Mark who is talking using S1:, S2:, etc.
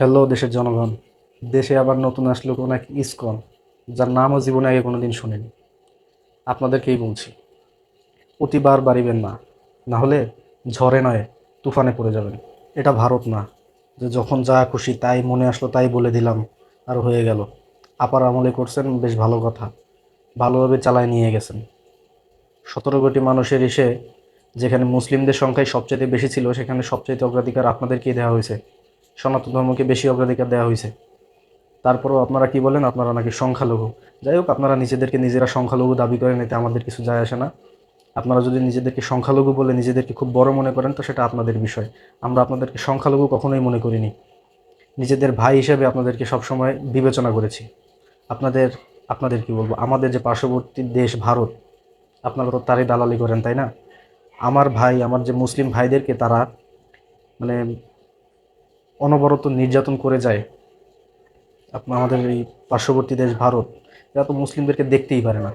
S1: Hello, দেশের জনগণ। দেশে আবার নতুন আসলো কোনো এক ইসকন, যার নামও জীবনে আগে কোনো দিন শুনিনি। আপনাদেরকেই বলছি অতিবার বাড়িবেন না না হলে ঝড়ে নয়, তুফানে পড়ে যাবেন। এটা ভারত না, যে যখন যা খুশি তাই মনে আসলো তাই বলে দিলাম, আর হয়ে গেল। আপার আমলে করছেন বেশ ভালো কথা, ভালোভাবে চালায় নিয়ে গেছেন। সতেরো কোটি মানুষের এসে, যেখানে মুসলিমদের সংখ্যাই সবচেয়ে বেশি ছিল, সেখানে সবচেয়ে অগ্রাধিকার আপনাদেরকেই দেওয়া হয়েছে। সনাতন ধর্মকে বেশি অগ্রাধিকার দেওয়া হয়েছে। তারপরেও আপনারা কি বলেন? আপনারা নাকি সংখ্যালঘু। যাই হোক, আপনারা নিজেদেরকে নিজেরা সংখ্যালঘু দাবি করেন, এতে আমাদের কিছু যায় আসে না। আপনারা যদি নিজেদেরকে সংখ্যালঘু বলে নিজেদেরকে খুব বড় মনে করেন, তো সেটা আপনাদের বিষয়। আমরা আপনাদেরকে সংখ্যালঘু কখনোই মনে করিনি। নিজেদের ভাই হিসেবে আপনাদেরকে সবসময় বিবেচনা করেছি। আপনাদের আপনাদের কি বলব? আমাদের যে পার্শ্ববর্তী দেশ ভারত, আপনারা তো তারই দালালি করেন, তাই না? আমার ভাই, আমার যে মুসলিম ভাইদেরকে তারা মানে অনবরত নির্যাতন করে যায়। আমাদের এই পার্শ্ববর্তী দেশ ভারত, এরা তো মুসলিমদেরকে দেখতেই পারে না।